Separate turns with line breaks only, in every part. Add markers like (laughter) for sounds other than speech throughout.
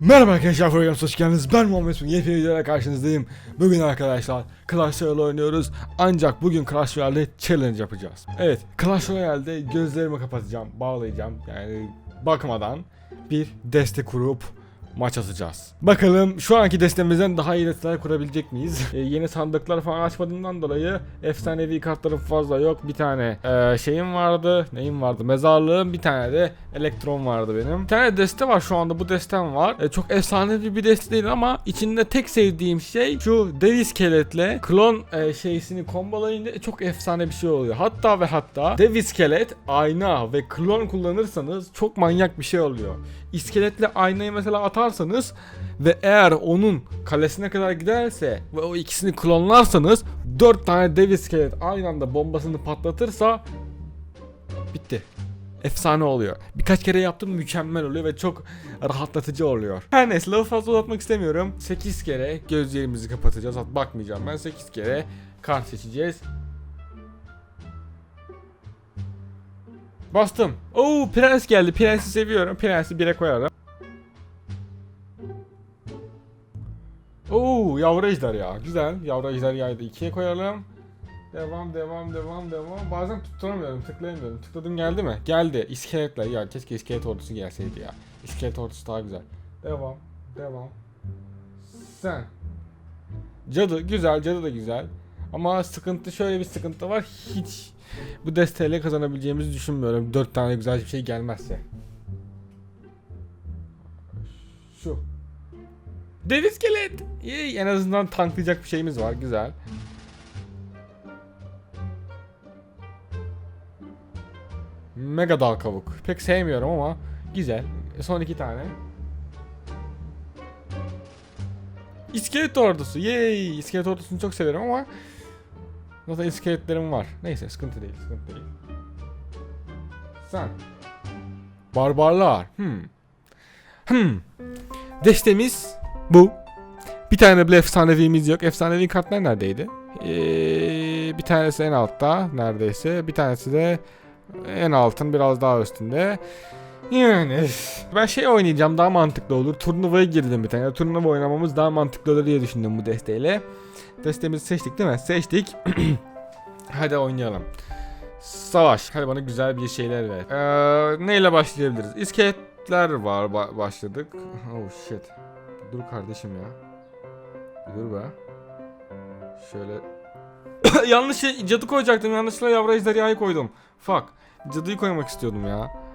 Merhaba arkadaşlar programımıza hoş geldiniz. Ben Muhammed Sun. Yepyeni videoyla karşınızdayım. Bugün arkadaşlar Clash Royale oynuyoruz. Ancak bugün Clash Royale'de challenge yapacağız. Evet Clash Royale'de gözlerimi kapatacağım, bağlayacağım. Yani bakmadan bir deste kurup maç atacağız. Bakalım şu anki destemizden daha iyi desteler kurabilecek miyiz? Ee, (laughs) yeni sandıklar falan açmadığımdan dolayı efsanevi kartlarım fazla yok. Bir tane ee, şeyim vardı. Neyim vardı? Mezarlığım. Bir tane de elektron vardı benim. Bir tane deste var şu anda bu destem var. Ee, çok efsanevi bir deste değil ama içinde tek sevdiğim şey şu dev iskeletle klon ee, şeysini kombolayınca çok efsane bir şey oluyor. Hatta ve hatta dev iskelet, ayna ve klon kullanırsanız çok manyak bir şey oluyor. İskeletle aynayı mesela atarsanız ve eğer onun kalesine kadar giderse ve o ikisini klonlarsanız 4 tane dev iskelet aynı anda bombasını patlatırsa bitti. Efsane oluyor. Birkaç kere yaptım mükemmel oluyor ve çok rahatlatıcı oluyor. Her neyse lafı fazla uzatmak istemiyorum. 8 kere gözlerimizi kapatacağız. Bakmayacağım ben 8 kere kart seçeceğiz. Bastım. Oo prens geldi. Prensi seviyorum. Prensi 1'e koyarım. Oo yavru ejder ya. Güzel. Yavru ejder yaydı. 2'ye koyalım. Devam devam devam devam. Bazen tutturamıyorum. Tıklayamıyorum. Tıkladım geldi mi? Geldi. İskeletler. Ya keşke iskelet ordusu gelseydi ya. İskelet ordusu daha güzel. Devam. Devam. Sen. Cadı güzel. Cadı da güzel. Ama sıkıntı şöyle bir sıkıntı var. Hiç bu desteğiyle kazanabileceğimizi düşünmüyorum. 4 tane güzel bir şey gelmezse. Şu. Dev iskelet. İyi, en azından tanklayacak bir şeyimiz var. Güzel. Mega dal kavuk. Pek sevmiyorum ama güzel. E, Son iki tane. İskelet ordusu. Yay! İskelet ordusunu çok severim ama Zaten iskeletlerim var. Neyse sıkıntı değil, sıkıntı değil. Sen. Barbarlar. Hmm. Hmm. Destemiz bu. Bir tane bile efsanevimiz yok. Efsanevi kartlar neredeydi? Ee, bir tanesi en altta neredeyse. Bir tanesi de en altın biraz daha üstünde. Yani ben şey oynayacağım daha mantıklı olur. Turnuvaya girdim bir tane. Turnuva oynamamız daha mantıklı olur diye düşündüm bu desteğiyle. Destemizi seçtik değil mi? Seçtik. (clears throat) Hadi oynayalım. Savaş. Hadi bana güzel bir şeyler ver. Ee, neyle başlayabiliriz? İskeletler var ba- başladık. Oh shit. Dur kardeşim ya. Dur be. Şöyle. (coughs) Yanlış şey, cadı koyacaktım. Yanlışlıkla yavru ejderhayı koydum. Fuck. Cadıyı koymak istiyordum ya.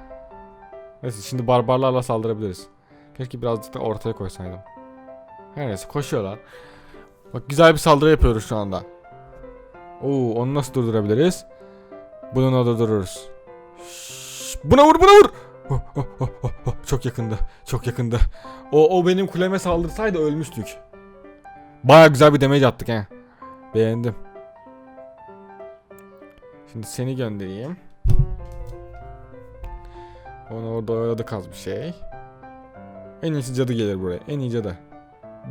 Neyse şimdi barbarlarla saldırabiliriz. Keşke birazcık da ortaya koysaydım. Her neyse koşuyorlar. Bak güzel bir saldırı yapıyoruz şu anda. Oo onu nasıl durdurabiliriz? Bunu durdururuz. Şşş, buna vur buna vur. Oh, oh, oh, oh, oh, Çok yakında. Çok yakında. O, o benim kuleme saldırsaydı ölmüştük. Baya güzel bir damage attık he. Beğendim. Şimdi seni göndereyim. Onu orada oyaladık az bir şey. En iyisi cadı gelir buraya. En iyi cadı.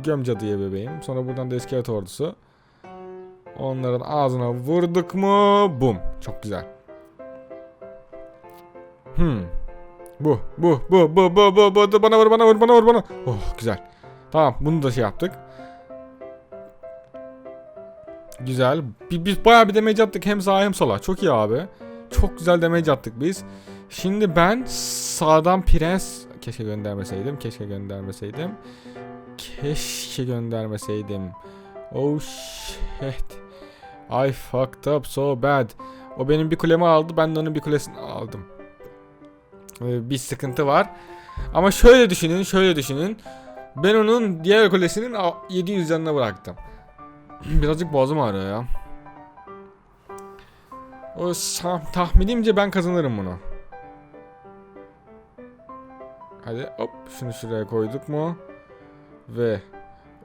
Göm cadıya bebeğim. Sonra buradan da iskelet ordusu. Onların ağzına vurduk mu? Bum. Çok güzel. Hmm. Bu, bu, bu, bu, bu, bu, bu, bu. bana vur, bana vur, bana vur, bana. Oh, güzel. Tamam, bunu da şey yaptık. Güzel. Biz, biz bayağı bir damage attık hem sağa hem sola. Çok iyi abi. Çok güzel damage attık biz. Şimdi ben sağdan prens keşke göndermeseydim. Keşke göndermeseydim. Keşke göndermeseydim. Oh shit. I fucked up so bad. O benim bir kulemi aldı. Ben de onun bir kulesini aldım. Ee, bir sıkıntı var. Ama şöyle düşünün, şöyle düşünün. Ben onun diğer kulesinin a- 700 canına bıraktım. (clears throat) Birazcık boğazım ağrıyor ya. O tahminimce ben kazanırım bunu. Hadi hop şunu şuraya koyduk mu? Ve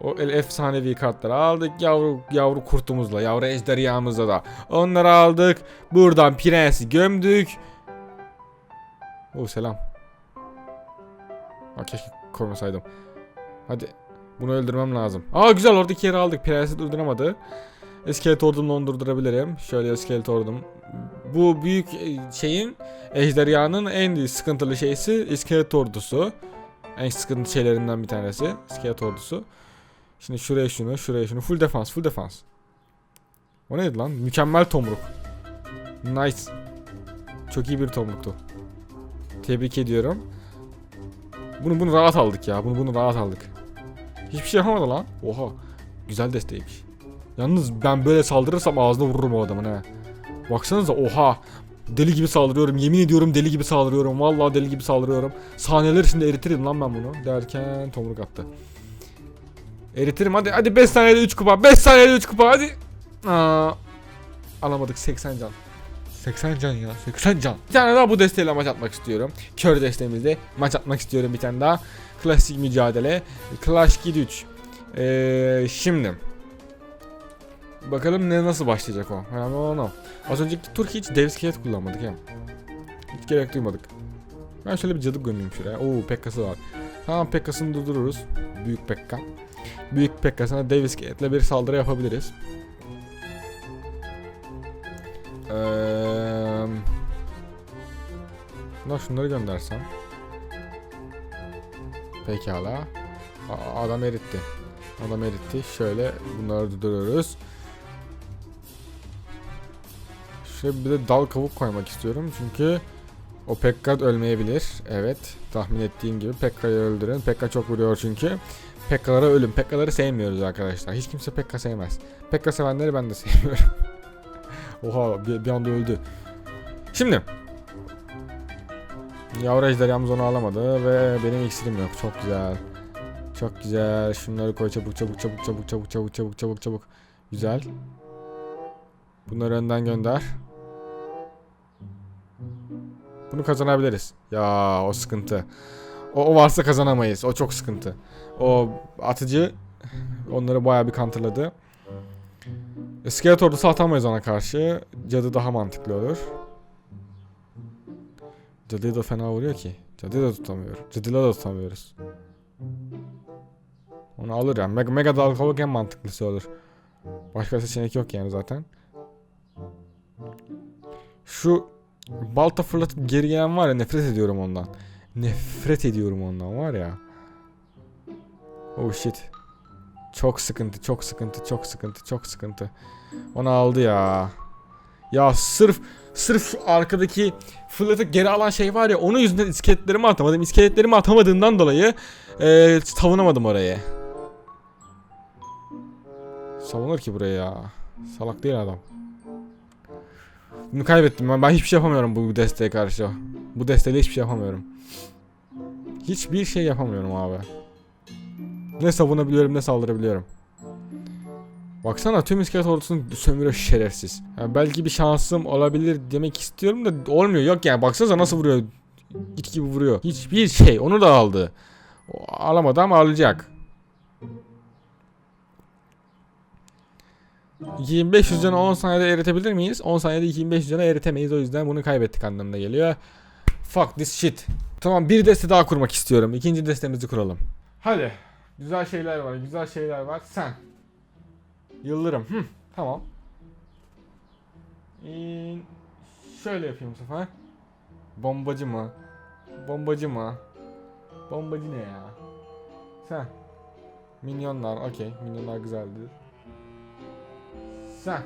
o el efsanevi kartları aldık yavru yavru kurtumuzla, yavru ejderhamızla da. Onları aldık. Buradan prensi gömdük. O selam. Ha, keşke koymasaydım. Hadi. Bunu öldürmem lazım. Aa güzel oradaki yeri aldık. Prensi durduramadı. İskelet ordumla onu durdurabilirim. Şöyle iskelet ordum. Bu büyük e, şeyin ejderhanın en sıkıntılı şeysi iskelet ordusu. En sıkıntı şeylerinden bir tanesi. İskelet ordusu. Şimdi şuraya şunu, şuraya şunu. Full defans, full defans. O neydi lan? Mükemmel tomruk. Nice. Çok iyi bir tomruktu. Tebrik ediyorum. Bunu bunu rahat aldık ya. Bunu bunu rahat aldık. Hiçbir şey yapamadı lan. Oha. Güzel desteymiş. Yalnız ben böyle saldırırsam ağzına vururum o adamın he. Baksanıza oha. Deli gibi saldırıyorum. Yemin ediyorum deli gibi saldırıyorum. Vallahi deli gibi saldırıyorum. Saniyeler içinde eritirim lan ben bunu. Derken tomruk attı. Eritirim hadi. Hadi 5 saniyede 3 kupa. 5 saniyede 3 kupa hadi. Aa, alamadık 80 can. 80 can ya 80 can. Bir tane daha bu desteğiyle maç atmak istiyorum. Kör desteğimizde maç atmak istiyorum bir tane daha. Klasik mücadele. Clash Kid 3. Ee, şimdi. Bakalım ne nasıl başlayacak o. Önemli olan o. Az önceki tur hiç dev iskelet kullanmadık ya. Hiç gerek duymadık. Ben şöyle bir cadı gömeyim şuraya. Oo Pekka'sı var. Tamam Pekka'sını durdururuz. Büyük Pekka. Büyük Pekka'sına dev iskeletle bir saldırı yapabiliriz. Eee... Lan şunları göndersem. Pekala. Aa, adam eritti. Adam eritti. Şöyle bunları durduruyoruz. Şöyle bir de dal kavuk koymak istiyorum çünkü o Pekka ölmeyebilir. Evet. Tahmin ettiğim gibi Pekka'yı öldürün. Pekka çok vuruyor çünkü. Pekka'lara ölüm. Pekka'ları sevmiyoruz arkadaşlar. Hiç kimse Pekka sevmez. Pekka sevenleri ben de (laughs) sevmiyorum. Oha bir, bir anda öldü. Şimdi. Yavru ejderhamız onu alamadı ve benim iksirim yok. Çok güzel. Çok güzel. Şunları koy çabuk çabuk çabuk çabuk çabuk çabuk çabuk çabuk çabuk. Güzel. Bunları önden gönder. Bunu kazanabiliriz. Ya o sıkıntı. O, o varsa kazanamayız. O çok sıkıntı. O atıcı onları bayağı bir kantırladı. İskelet ordusu atamayız ona karşı. Cadı daha mantıklı olur. Cadıyı da fena vuruyor ki. Cadıyı da tutamıyor. Cadıyla da tutamıyoruz. Onu alır yani. Mega, mega dalgalık en mantıklısı olur. Başka seçenek yok yani zaten. Şu balta fırlatıp geri gelen var ya nefret ediyorum ondan. Nefret ediyorum ondan var ya. Oh shit. Çok sıkıntı, çok sıkıntı, çok sıkıntı, çok sıkıntı. Onu aldı ya. Ya sırf sırf şu arkadaki fırlatıp geri alan şey var ya onun yüzünden iskeletlerimi atamadım. İskeletlerimi atamadığımdan dolayı eee savunamadım orayı. Savunur ki buraya ya. Salak değil adam. Bunu kaybettim ben. Ben hiçbir şey yapamıyorum bu desteğe karşı. Bu desteğiyle hiçbir şey yapamıyorum. Hiçbir şey yapamıyorum abi. Ne savunabiliyorum ne saldırabiliyorum. Baksana tüm iskelet ordusunu sömürüyor şerefsiz. Yani belki bir şansım olabilir demek istiyorum da olmuyor. Yok yani baksanıza nasıl vuruyor. Git gibi vuruyor. Hiçbir şey onu da aldı. O alamadı ama alacak. 2500 canı 10 saniyede eritebilir miyiz? 10 saniyede 2500 canı eritemeyiz o yüzden bunu kaybettik anlamına geliyor. Fuck this shit. Tamam bir deste daha kurmak istiyorum. İkinci destemizi kuralım. Hadi. Güzel şeyler var, güzel şeyler var. Sen. Yıldırım. Hı, tamam. Ee, şöyle yapayım bu sefer. Bombacı mı? Bombacı mı? Bombacı ne ya? Sen. Minyonlar, okey. Minyonlar güzeldir. Sen.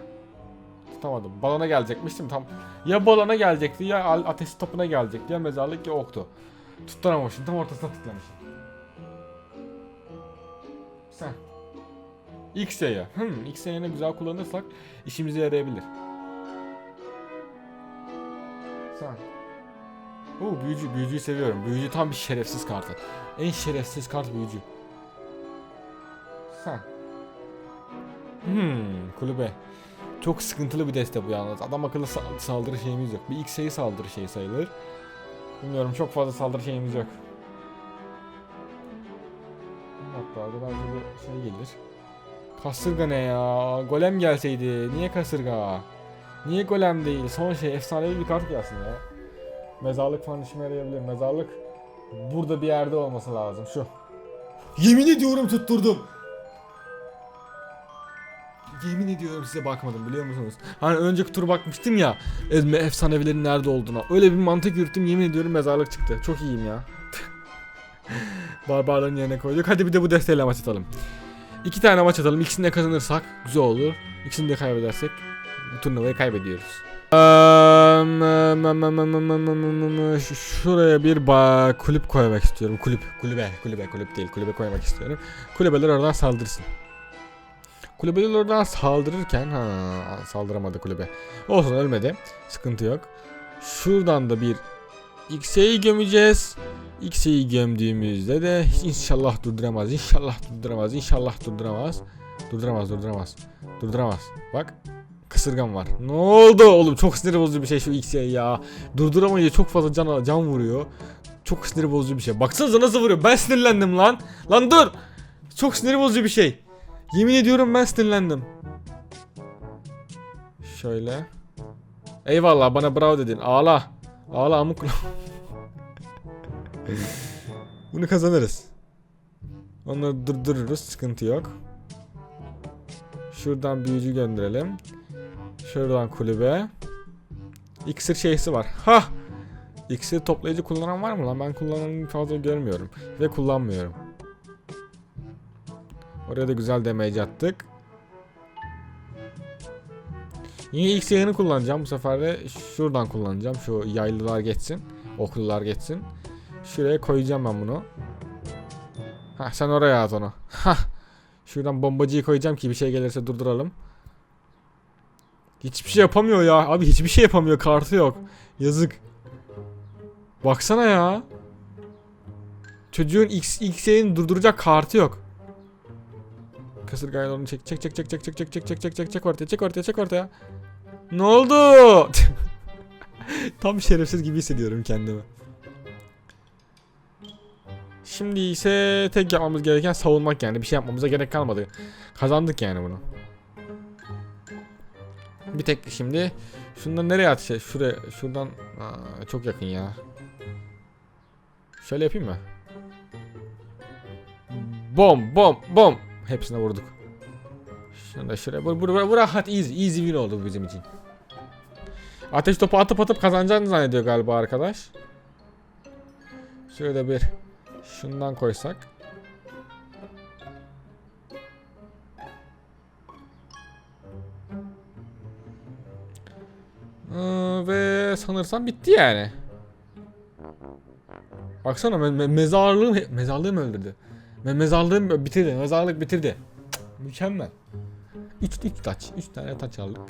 Tutamadım. Balona gelecekmiştim tam. Ya balona gelecekti ya ateş topuna gelecekti ya mezarlık ya oktu. Tutturamamışım. Tam ortasına tıklamışım. Sen. X yayı. Hmm, X yayını güzel kullanırsak işimize yarayabilir. Sen. Oo büyücü, büyücüyü seviyorum. Büyücü tam bir şerefsiz kartı. En şerefsiz kart büyücü. Sen. Hmm, kulübe. Çok sıkıntılı bir deste bu yalnız. Adam akıllı sa- saldırı şeyimiz yok. Bir X sayı saldırı şeyi sayılır. Bilmiyorum çok fazla saldırı şeyimiz yok. Hatta da bir şey gelir. Kasırga ne ya? Golem gelseydi. Niye kasırga? Niye golem değil? Son şey efsanevi bir kart gelsin ya. Mezarlık falan işime yarayabilir. Mezarlık burada bir yerde olması lazım. Şu. Yemin ediyorum tutturdum. Yemin ediyorum size bakmadım biliyor musunuz? Hani önceki tur bakmıştım ya e- efsanevilerin nerede olduğuna. Öyle bir mantık yürüttüm yemin ediyorum mezarlık çıktı. Çok iyiyim ya. (laughs) Barbarların yerine koyduk. Hadi bir de bu desteğiyle maç atalım. İki tane maç atalım. İkisini de kazanırsak güzel olur. İkisini de kaybedersek bu turnuvayı kaybediyoruz. Şuraya bir kulüp koymak istiyorum. Kulüp, kulübe, kulübe, kulüp değil. Kulübe koymak istiyorum. Kulübeler oradan saldırsın. Kulübeler oradan saldırırken ha saldıramadı kulübe. Olsun ölmedi. Sıkıntı yok. Şuradan da bir X'e'yi gömeceğiz. X'e'yi gömdüğümüzde de inşallah durduramaz. İnşallah durduramaz. İnşallah durduramaz. Durduramaz, durduramaz. Durduramaz. Bak. Kısırgan var. Ne oldu oğlum? Çok sinir bozucu bir şey şu X'e ya. Durduramayınca çok fazla can, can vuruyor. Çok sinir bozucu bir şey. Baksanıza nasıl vuruyor. Ben sinirlendim lan. Lan dur. Çok sinir bozucu bir şey. Yemin ediyorum ben sinirlendim. Şöyle. Eyvallah bana bravo dedin. Ağla. Ağla amık. (laughs) Bunu kazanırız. Onları durdururuz. Sıkıntı yok. Şuradan büyücü gönderelim. Şuradan kulübe. İksir şeysi var. Ha! İksir toplayıcı kullanan var mı lan? Ben kullananı fazla görmüyorum. Ve kullanmıyorum. Oraya da güzel damage attık. Yine ilk yayını kullanacağım. Bu sefer de şuradan kullanacağım. Şu yaylılar geçsin. Oklular geçsin. Şuraya koyacağım ben bunu. Ha sen oraya at onu. (laughs) Ha. Şuradan bombacıyı koyacağım ki bir şey gelirse durduralım. Hiçbir şey yapamıyor ya. Abi hiçbir şey yapamıyor. Kartı yok. Yazık. Baksana ya. Çocuğun X X'ini durduracak kartı yok. Kasırgayla onu çek çek çek çek çek çek çek çek çek çek çek çek ortaya çek ortaya çek ortaya. Ne oldu? Tam şerefsiz gibi hissediyorum kendimi. Şimdi ise tek yapmamız gereken savunmak yani bir şey yapmamıza gerek kalmadı. Kazandık yani bunu. Bir tek şimdi şundan nereye atacağız? Şuraya şuradan Aa, çok yakın ya. Şöyle yapayım mı? Bom bom bom. Hepsine vurduk. Şunu da şuraya. Bu, bu, bu, bu rahat easy. Easy win oldu bizim için. Ateş topu atıp atıp kazanacağını zannediyor galiba arkadaş. Şöyle bir şundan koysak. Ee, ve sanırsam bitti yani. Baksana me me mezarlığı mezarlığı mı öldürdü? Me mezarlığı bitirdi. Mezarlık bitirdi. Cık, mükemmel. 3 3 taç. 3 tane taç aldık.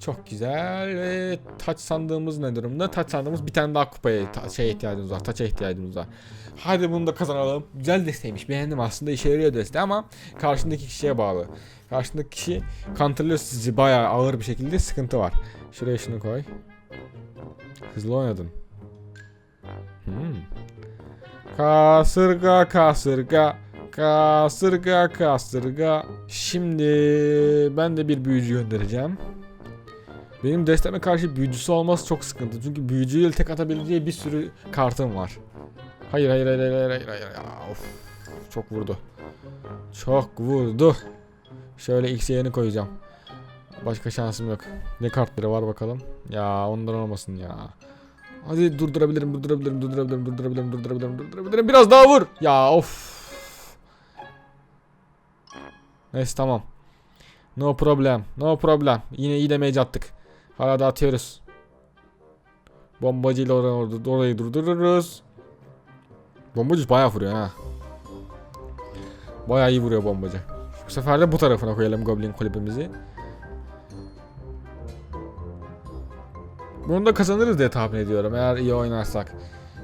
Çok güzel ve taç sandığımız ne durumda? Taç sandığımız bir tane daha kupaya ta- şey ihtiyacımız var. Taça ihtiyacımız var. Hadi bunu da kazanalım. Güzel desteymiş. Beğendim aslında işe yarıyor deste ama karşındaki kişiye bağlı. Karşındaki kişi counterlıyor sizi bayağı ağır bir şekilde sıkıntı var. Şuraya şunu koy. Hızlı oynadın. Hmm. Kasırga kasırga kasırga kasırga. Şimdi ben de bir büyücü göndereceğim. Benim desteme karşı büyücüsü olması çok sıkıntı. Çünkü büyücüyle tek atabileceği bir sürü kartım var. Hayır hayır hayır hayır hayır hayır. of. Çok vurdu. Çok vurdu. Şöyle X yerini koyacağım. Başka şansım yok. Ne kartları var bakalım. Ya ondan olmasın ya. Hadi durdurabilirim, durdurabilirim, durdurabilirim, durdurabilirim, durdurabilirim, durdurabilirim. Biraz daha vur. Ya of. Neyse tamam. No problem. No problem. Yine iyi damage attık. Hala da atıyoruz. Bombacıyla orayı, orayı durdururuz. Bombacı bayağı vuruyor ha. Bayağı iyi vuruyor bombacı. Bu sefer de bu tarafına koyalım Goblin kulübümüzü. Bunu da kazanırız diye tahmin ediyorum eğer iyi oynarsak.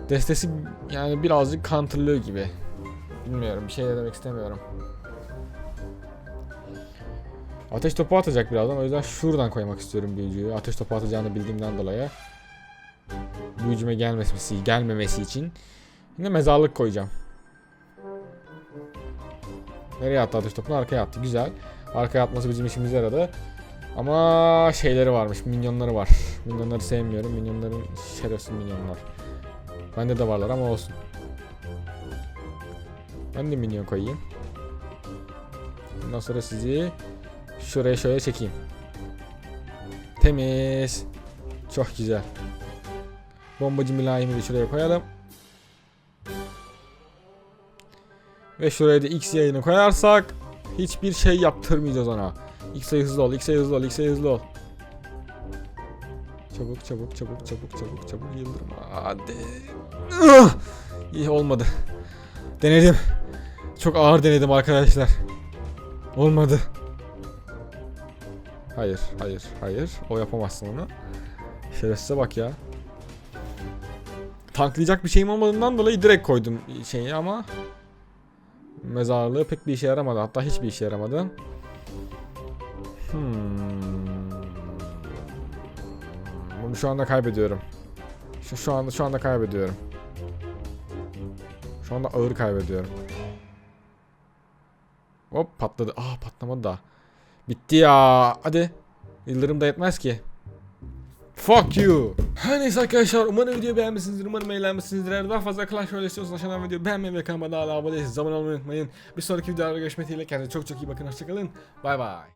Destesi yani birazcık counterlıyor gibi. Bilmiyorum bir şey de demek istemiyorum. Ateş topu atacak birazdan o yüzden şuradan koymak istiyorum büyücüyü. Ateş topu atacağını bildiğimden dolayı. Büyücüme gelmemesi, gelmemesi için. Yine mezarlık koyacağım. Nereye attı ateş topunu? Arkaya attı. Güzel. Arkaya atması bizim işimize yaradı. Ama şeyleri varmış. Minyonları var. Minyonları sevmiyorum. Minyonların şerefsiz minyonlar. Bende de varlar ama olsun. Ben de minyon koyayım. Bundan sonra sizi şuraya şöyle çekeyim. Temiz. Çok güzel. Bombacı mülayimi de şuraya koyalım. Ve şuraya da X yayını koyarsak hiçbir şey yaptırmayacağız ona. X'e hızlı ol, X'e hızlı ol, X'e hızlı ol. Çabuk çabuk çabuk çabuk çabuk çabuk yıldırım. Hadi. Ah! İyi olmadı. Denedim. Çok ağır denedim arkadaşlar. Olmadı. Hayır, hayır, hayır. O yapamazsın onu. Şerefsize bak ya. Tanklayacak bir şeyim olmadığından dolayı direkt koydum şeyi ama mezarlığı pek bir işe yaramadı. Hatta hiçbir işe yaramadı. Hmm. Bunu şu anda kaybediyorum. Şu, şu anda şu anda kaybediyorum. Şu anda ağır kaybediyorum. Hop patladı. Aa patlamadı da. Bitti ya. Hadi. Yıldırım da yetmez ki. Fuck you. Her neyse arkadaşlar umarım videoyu beğenmişsinizdir. Umarım eğlenmişsinizdir. Eğer daha fazla Clash Royale istiyorsanız aşağıdan videoyu beğenmeyi ve kanalıma da hala abone değilseniz abone olmayı unutmayın. Bir sonraki videolarda görüşmek dileğiyle kendinize çok çok iyi bakın. Hoşçakalın. Bay bay.